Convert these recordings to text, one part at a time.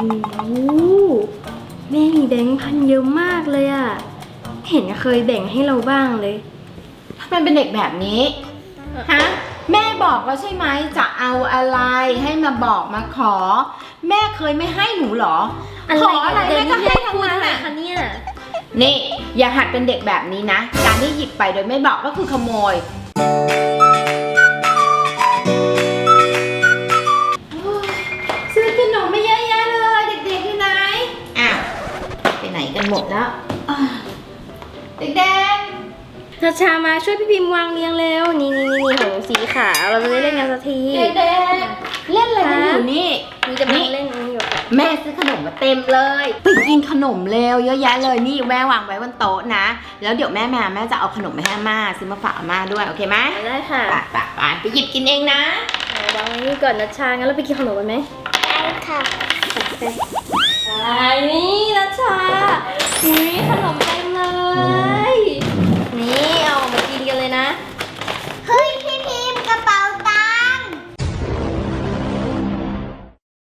โอ้โหแม่มีแบงค์พันเยอะมากเลยอะเห็นเคยแบ่งให้เราบ้างเลย ทำไมเป็นเด็กแบบนี้ ฮะ แม่บอกแล้วใช่ไหมจะเอาอะไรให้มาบอกมาขอ แม่เคยไม่ให้หนูเหรอ ขออะไรแม่ก็ให้ทั้งนั้นอะไรอะคะเนี่ย นี่ อย่าหัดเป็นเด็กแบบนี้นะ การที่หยิบไปโดยไม่บอกก็คือขโมย แล้วอ่าเด็กนาชามาช่วยพี่พิมพ์วางเรียงเร็ว นี่นี่นี่ของสีขาวเราจะได้เล่นกันสักทีๆเด็กๆเล่นอะไรกันอยู่นี่นี่จะมาเล่นอันนี้อยู่ แม่ซื้อขนมมาเต็มเลยไปกินขนมเร็วเยอะแยะเลยนี่แม่วางไว้บนโต๊ะนะ แล้วเดี๋ยวแม่มาแม่จะเอาขนมไปให้อาม่าซื้อมาฝากอาม่าด้วยโอเคไหมได้ค่ะไปไปไปไปหยิบกินเองนะเอาวางไว้นี่ก่อนนะชางั้นเราไปกินขนมกันไหมได้ค่ะ ไอ้นี่นะชาอุ้ยขนมเต็มเลย นี่เอาออกมากินกันเลยนะ เฮ้ยพี่พิมพ์กระเป๋าตังค์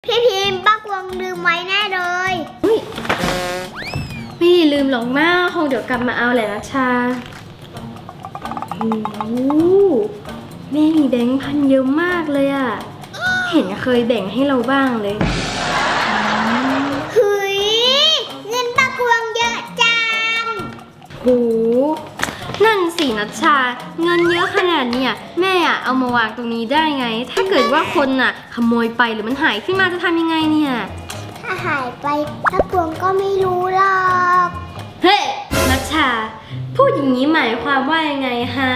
พี่พิมพ์ป้ากวงลืมไว้แน่เลย อุ้ยไม่ได้ลืมหรอกมากคงเดี๋ยวกลับมาเอาแหละนะชาโอ้โหแม่มีแบงค์พันเยอะมากเลยอะเห็นเคยแบ่งให้เราบ้างเลย หนั่นสินัชชา เงินเยอะขนาดเนี้ยแม่อะเอามาวางตรงนี้ได้ไง ถ้าเกิดว่าคนน่ะขโมยไปหรือมันหายขึ้นมาจะทำยังไงเนี่ยถ้าหายไปป้ากวงก็ไม่รู้หรอกเฮ้ยนัชชา พูดอย่างนี้หมายความว่ายังไงฮะ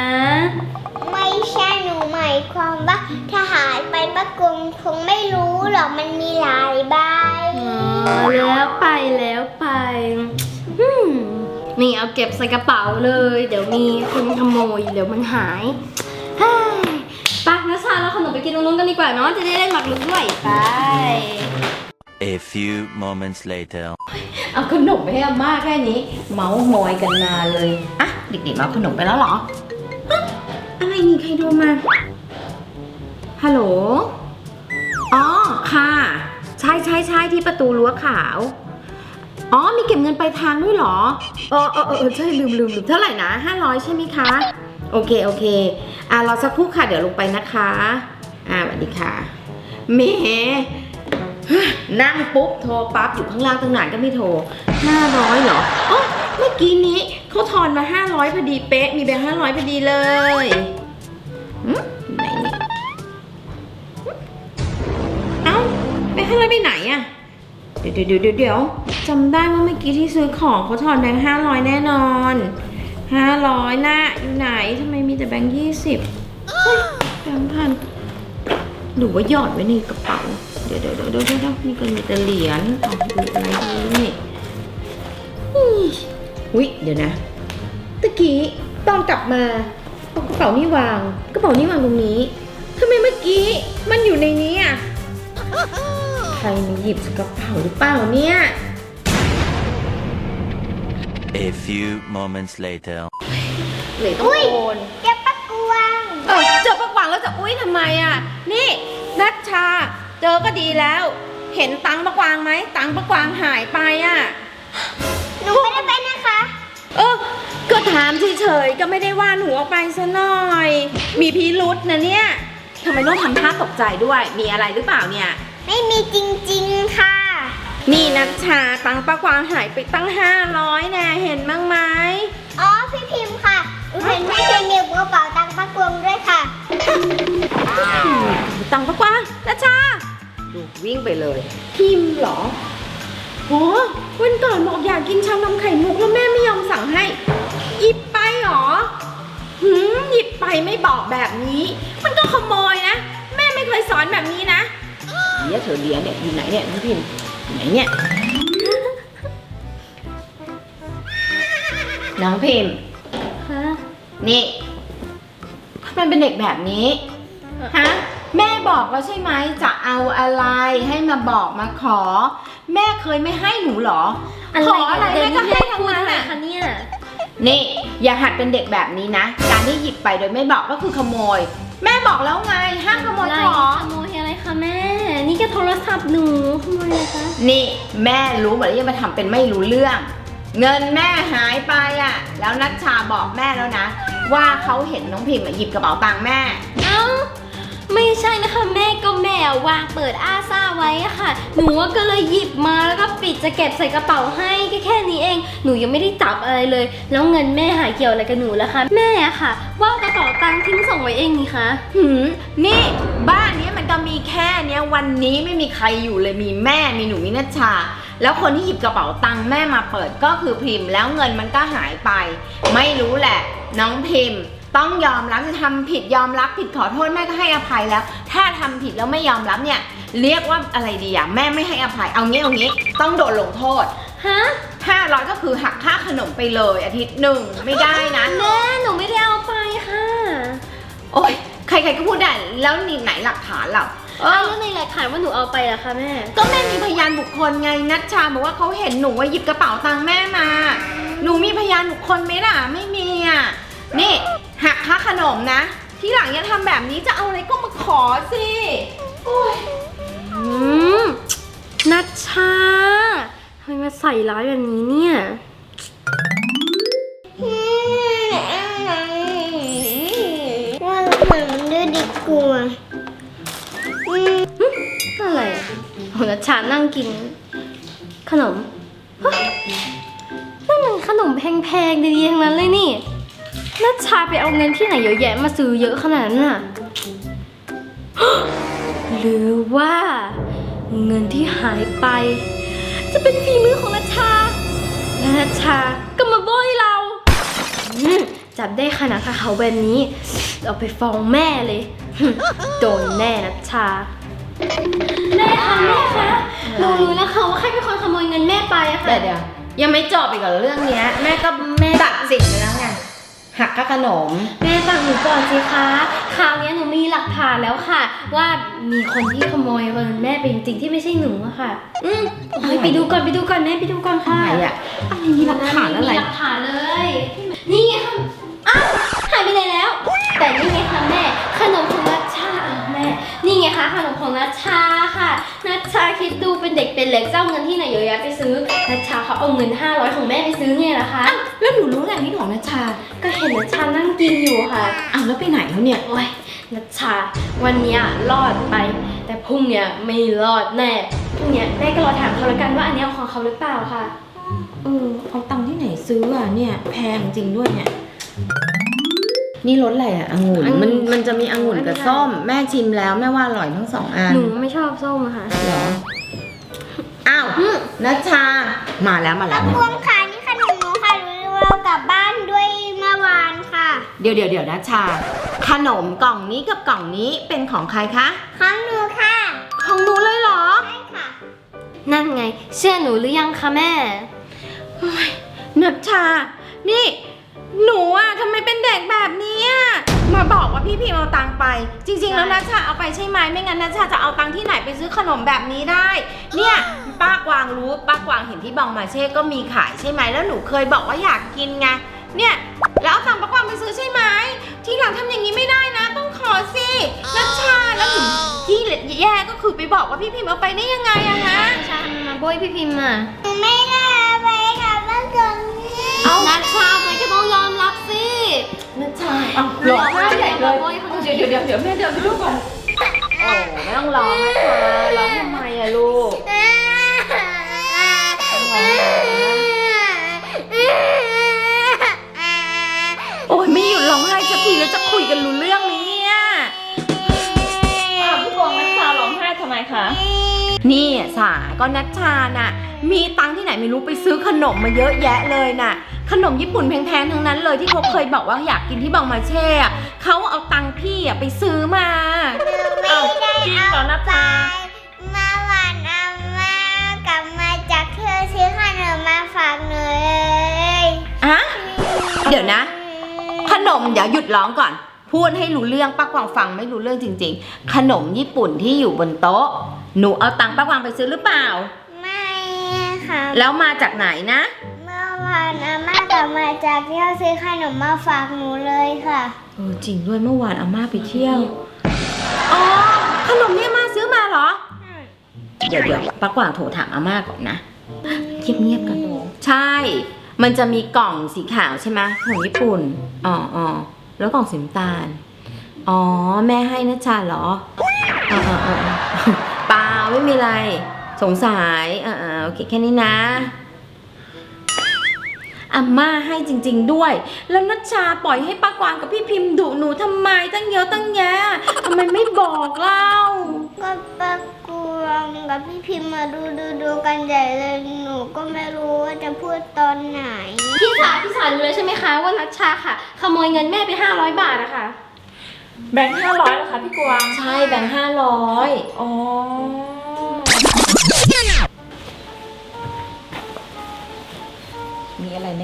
ไม่ใช่หนูหมายความว่าถ้าหายไปป้ากวงคงไม่รู้หรอกมันมีหลายใบอ๋อแล้วไปแล้วไปอืม นี่เอาเก็บใส่กระเป๋าเลย เดี๋ยวมีคนขโมยเดี๋ยวมันหายเฮ้ยไปนัชชาเราขนมไปกินตรงนู้นกันดีกว่าเนาะจะได้เล่นหมากรุกด้วยไป A few moments later. เอาขนมไปให้อาม่าแค่นี้ เมาส์มอยกันนานเลยอะเด็กๆเอาขนมไปแล้วเหรอฮะอะไรนี่ใครโทรมาฮัลโหลอ๋อค่ะ ใช่ใช่ใช่ที่ประตูรั้วขาว อ๋อ มีเก็บเงินปลายทางด้วยเหรอเออเออเออเออใช่ลืมลืมลืมเท่าไหร่นะ500 ใช่ไหมคะ โอเค โอเค อ่ารอสักครู่ค่ะ เดี๋ยวลงไปนะคะ อ่าสวัสดีค่ะเมนั่งปุ๊บโทรปั๊บอยู่ข้างล่างตั้งนานก็ไม่โทร 500เหรออ๋อเมื่อกี้นี้เขาทอนมา 500พอดีเป๊ะ มีแบงค์500พอดีเลยหืมไหนเนี่ยเอ้าแบงค์500ไปไหนอะ เดี๋ยวเดี๋ยวเดี๋ยวเดี๋ยวจำได้ว่าเมื่อกี้ที่ซื้อของเขาทอนแบงค์500แน่นอน500นะอยู่ไหนทำไมมีแต่แบงค์20เฮ้ยแบงค์พันหรือว่าหยอดไว้ในกระเป๋า เดี๋ยวเดี๋ยวเดี๋ยวเดี๋ยวเดี๋ยวนี่ก็มีแต่เหรียญเอาดูอะไรดีนี่อุ้ยเดี๋ยวนะตะกี้ตอนกลับมาเอากระเป๋านี่วาง กระเป๋านี่วางตรงนี้ทำไมเมื่อกี้มันอยู่ในนี้อะ ครมาหยิบกระเป๋าหรือเปล่าเนี่ย A few moments later. หรือต้องอุ๊ยโอนเก็บป้ากวงเออเจอปักหวังแล้วจะอุ้ยทำไมอะ นี่นัชชา เจอก็ดีแล้ว เห็นตังค์ปักวางไหม ตังค์ปักวางหายไปอะ หนูไม่ได้ไปนะคะ เออ ก็ถามเฉยๆก็ไม่ได้ว่าหนูออกไปซะหน่อย มีพิรุษนะเนี่ยทำไมต้องทำท่าตกใจด้วย มีอะไรหรือเปล่าเนี่ย ไม่มีจริงๆค่ะ นี่นัชชาตังค์ป้ากวางหายไปตั้ง 500แน่เห็นบ้างไหมอ๋อพี่พิมพ์ค่ะหนูเห็นพี่พิมพ์มีกระเป๋าตังค์ป้ากวงด้วยค่ะ ตังค์ป้ากวางนัชชาดูวิ่งไปเลย พิมพ์เหรอโหวันก่อนบอกอยากกินชานมไข่มุกแล้วแม่ไม่ยอมสั่งให้ หยิบไปเหรอหืมหยิบไปไม่บอกแบบนี้ มันก็ขโมยนะ แม่ไม่เคยสอนแบบนี้ นะเดี๋ยวเธอเลี้ยงเนี่ยอยู่ไหนเนี่ยน้องพิมพ์อยู่ไหนเนี่ยน้องพิมพ์ฮะนี่ทำไมเป็นเด็กแบบนี้ฮะแม่บอกแล้วใช่ไหมจะเอาอะไรให้มาบอกมาขอ แม่เคยไม่ให้หนูเหรอขออะไรแม่ก็ให้ทั้งนั้นอะไรอะคะเนี่ยนี่อย่าหัดเป็นเด็กแบบนี้นะ การที่หยิบไปโดยไม่บอกก็คือขโมย แม่บอกแล้วไงห้ามขโมยอะไรของขโมยอะไร คะแม่ นี่ก็โทรศัพท์หนูขโมยอะไรคะ นี่แม่รู้หมดแล้วยังมาทำเป็นไม่รู้เรื่อง เงินแม่หายไปอะ แล้วนัชชาบอกแม่แล้วนะ ว่าเขาเห็นน้องพิมพ์อะหยิบกระเป๋าตังค์แม่ เอ้า ไม่ใช่นะคะแม่ก็แม่วางเปิดอาซ่าไว้อะค่ะ หนูว่าก็เลยหยิบมาแล้วก็ปิดจะเก็บใส่กระเป๋าให้แค่แค่นี้เอง หนูยังไม่ได้จับอะไรเลย แล้วเงินแม่หายเกี่ยวอะไรกับหนูล่ะคะแม่อะค่ะ ว่างก ระเป๋าตังค์ทิ้งส่งไว้เองนี่คะหืมนี่บ้านเนี้ยมันก็มีแค่เนี้ยวันนี้ไม่มีใครอยู่เลยมีแม่มีหนูมีนัชชา แล้วคนที่หยิบกระเป๋าตังค์แม่มาเปิดก็คือพิมพ์ แล้วเงินมันก็หายไป ไม่รู้แหละ น้องพิมพ์ ต้องยอมรับจะทำผิดยอมรับผิดขอโทษแม่ก็ให้อภัยแล้ว ถ้าทำผิดแล้วไม่ยอมรับเนี่ย เรียกว่าอะไรดีอะแม่ไม่ให้อภัยเอางี้เอางี้ต้องโดนลงโทษ ฮะ500ก็คือหักค่าขนมไปเลยอาทิตย์หนึ่งไม่ได้นะแม่หนูไม่ได้เอาไปค่ะโอ๊ยใครๆก็พูดได้แล้วนี่ไหนหลักฐานเราเออ้าวอแล้วในหลักฐานว่าหนูเอาไปล่ะคะแม่ ก็แม่มีพยานบุคคลไงนัชชาบอกว่าเขาเห็นหนูว่าหยิบกระเป๋าตังค์แม่มา หนูมีพยานบุคคลไหมล่ะไม่มีอะนี่หักค่าขนมนะ ที่หลังอย่าทำแบบนี้จะเอาอะไรก็มาขอสิโอ้ยอืมนัชชาทำไมมา ใส่ร้ายแบบนี้เนี่ย ว่าเราเหมือนมันด้วยดีกว่าอืมอะไรอะโหนัชชานั่งกิน ขนมเฮ้ยนั่นมันขนมแพงๆดีๆทั้งนั้นเลยนี่นัชชาไปเอาเงินที่ไหนเยอะแยะมาซื้อเยอะขนาดนั้นน่ะ หรือว่าเงินที่หายไป จะเป็นฝีมือของนัชชาและนัชชาก็มาโบยเราอืมจับได้ขนาดเขาแบบนี้ เอาไปฟ้องแม่เลย โดนแน่นัชชา แม่คะแม่คะหนูรู้แล้วค่ะว่าใครเป็นคนขโมยเงินแม่ไปอะค่ะเดี๋ยวเดี๋ยวยังไม่จบอีกเหรอเรื่องเนี้ย แม่ก็แม่ตัดสินไปแล้วไง หักค่าขนม แม่ฟังหนูก่อนสิคะ คราวนี้หนูมีหลักฐานแล้วค่ะ ว่ามีคนที่ขโมยเงินแม่ไปจริงๆที่ไม่ใช่หนูอะค่ะ อืมโอ้ยไปดูก่อนไปดูก่อนแม่ไปดูก่อนค่ะอะไรอะอะไรมีหลักฐานอะไร มีหลักฐานเลย นี่ไงค่ะอ้าวหายไปไหนแล้ว คิดดูเป็นเด็กเป็นเล็กเจ้าเงินที่ไหนเยอะแยะไปซื้อนัชชาเขาเอาเงิน 500 ของแม่ไปซื้อไงล่ะคะอ้าวแล้วหนูรู้แหละนี่ของนัชชาก็เห็นนัชชานั่งกินอยู่ค่ะอ้าวแล้วไปไหนแล้วเนี่ยโอ้ยนัชชา วันเนี้ยรอดไป แต่พรุ่งเนี้ยไม่รอดแน่พรุ่งเนี้ยแม่ก็รอถามเขาแล้วกันว่าอันเนี้ยของเขาหรือเปล่าค่ะเออเอาตังค์ที่ไหนซื้ออะเนี่ยแพงจริงด้วยเนี่ยนี่รสอะไรอะองุ่นองุ่นมันมันจะมีองุ่นกับส้ม แม่ชิมแล้วแม่ว่าอร่อยทั้งสองอันหนูไม่ชอบส้มอะค่ะ เหรอ อ้าวนัชชา มาแล้วมาแล้ว พวงค่ะนี่ขนมหนูค่ะหนูเรากลับบ้านด้วยเมื่อวานค่ะ เดี๋ยวเดี๋ยวเดี๋ยวนัชชา ขนมกล่องนี้กับกล่องนี้เป็นของใครคะ ของหนูค่ะของหนูเลยเหรอ ใช่ค่ะ นั่นไง เชื่อหนูหรือยังคะแม่นัชชา นี่ หนูอะทำไมเป็นเด็กแบบนี้อะ มาบอกว่าพี่พิมเอาตังค์ไป จริง ๆ แล้วใช่นัชชาเอาไปใช่ไหมไม่งั้นนัชชาจะเอาตังค์ที่ไหนไปซื้อขนมแบบนี้ได้ เนี่ยป้ากวางรู้ป้ากวางเห็นที่บองมาเช่ก็มีขายใช่ไหมแล้วหนูเคยบอกว่าอยากกินไงเนี่ยแล้วเอาตังค์ป้ากวางไปซื้อใช่ไหมทีหลังทำอย่างนี้ไม่ได้นะ ต้องขอสินัชชาแล้วหนูที่แย่ก็คือไปบอกว่าพี่พิมเอาไปได้ยังไงอะฮะนัชชามาโบยพี่พิมพ์อะหนูไม่ได้เอาไปค่ะเมื่อคืนนี้เอานัชชาไปก็ต้องยอ ดี๋ยวเดี๋ยวเดี๋ยวเดี๋ยวแม่เดินไปดูก่อนโอ้ไม่ต้องร้องนะคะร้องทำไมอะลูกโอ้ยไม่หยุดร้องไห้สักทีแล้วจะคุยกันรู้เรื่องไหมเนี่ยอ้าวพี่กวางนัชชาร้องไห้ทำไมคะนี่สาก็นัชชาน่ะ มีตังค์ที่ไหนไม่รู้ไปซื้อขนมมาเยอะแยะเลยน่ะ ขนมญี่ปุ่นแพงๆทั้งนั้นเลยที่เขาเคยบอกว่าอยากกินที่บองมาเช่อะเขาเอาตังค์พี่อะไปซื้อมาไม่ได้จริงเหรอนัชไปชาเมื่อวานอาม่ากลับมาจากเธอซื้อขนมมาฝากหนูเลยอะเดี๋ยวนะ ขนมเดี๋ยวหยุดร้องก่อน พูดให้รู้เรื่องป้ากวางฟังไม่รู้เรื่องจริง ๆ ขนมญี่ปุ่นที่อยู่บนโต๊ะ หนูเอาตังค์ป้ากวางไปซื้อหรือเปล่า ไม่ค่ะแล้วมาจากไหนนะเมื่อ ววานอาม่ากลับมาจากเที่ยวซื้อขนมมาฝากหนูเลยค่ะ เออจริงด้วยเมื่อวานอาม่าไปเที่ยว อ๋อ ขนมเนี่ยอามาซื้อมาเหรอ เดี๋ยวเดี๋ยวป้ากวางโทรถามอาม่าก่อนนะเงียบเงียบๆกันใช่ มันจะมีกล่องสีขาวใช่ไหมของญี่ปุ่น อ๋ออ๋อแล้วกล่องสีน้ำตาล อ๋อ แม่ให้นะชาเหรออ๋ออ๋ออ๋อเปล่าไม่มีอะไร สงสัยอ่าๆโอเคแค่นี้นะ อาม่าให้จริง ๆ ด้วย แล้วนัชชาปล่อยให้ป้ากวางกับพี่พิมพ์ดุหนูทำไมตั้งเยอะตั้งแยะทำไมไม่บอกเล่า ก็ปะกวงกับพี่พิมพ์มาดูดูดูกันใหญ่เลยหนูก็ไม่รู้ว่าจะพูดตอนไหน พี่สาพี่สารู้แล้วใช่ไหมคะว่านัชชาค่ะ ขโมยเงินแม่ไป 500 บาทอะค่ะ แบงค์ห้าร้อยเหรอคะพี่กวาง ใช่แบงค์ห้าร้อย อ๋อ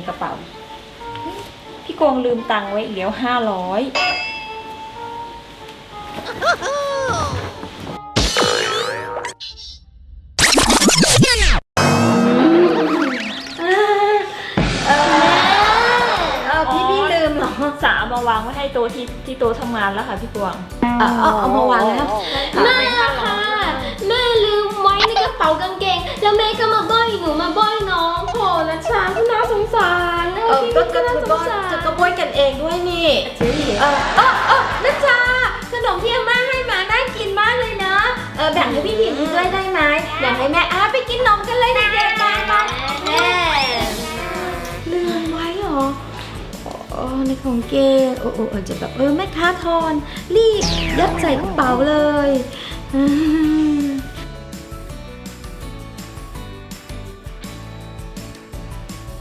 กระเป๋า พี่กวางลืมตังค์ไว้อีกแล้วห้าร้อยเออพี่พี่ลืมเหรอสามมาวางไว้ให้โตะที่ที่โตะทำงานแล้วค่ะพี่กวางเอาเอาเอามาวางแล้ว แม่ค่ะแม่ลืมไว้ในกระเป๋ากางเกง แล้วแม่ก็มาบ้อยหนูมาบ้อย น้องโถนัชชาพี่น่าสงสารนะเออพี่ก็ก็น่าก็สก็งสารจะกระบวยกันเองด้วยนี่เจ๊เหรเอออเออเออนัชชาขนมที่อาม่าให้มาน่ากินมากเลยนะเออแบ่งให้พี่พิมพ์ด้วยได้ไหมแบ่งให้แม่อะไปกินนมกันเลยเด็กๆมามาแม่ลืมไว้เหรออ๋อในของเกงโอ้โอ้เออจะแบบเออแม่ค้าทอนรีบยัดใส่กระเป๋าเลยอืม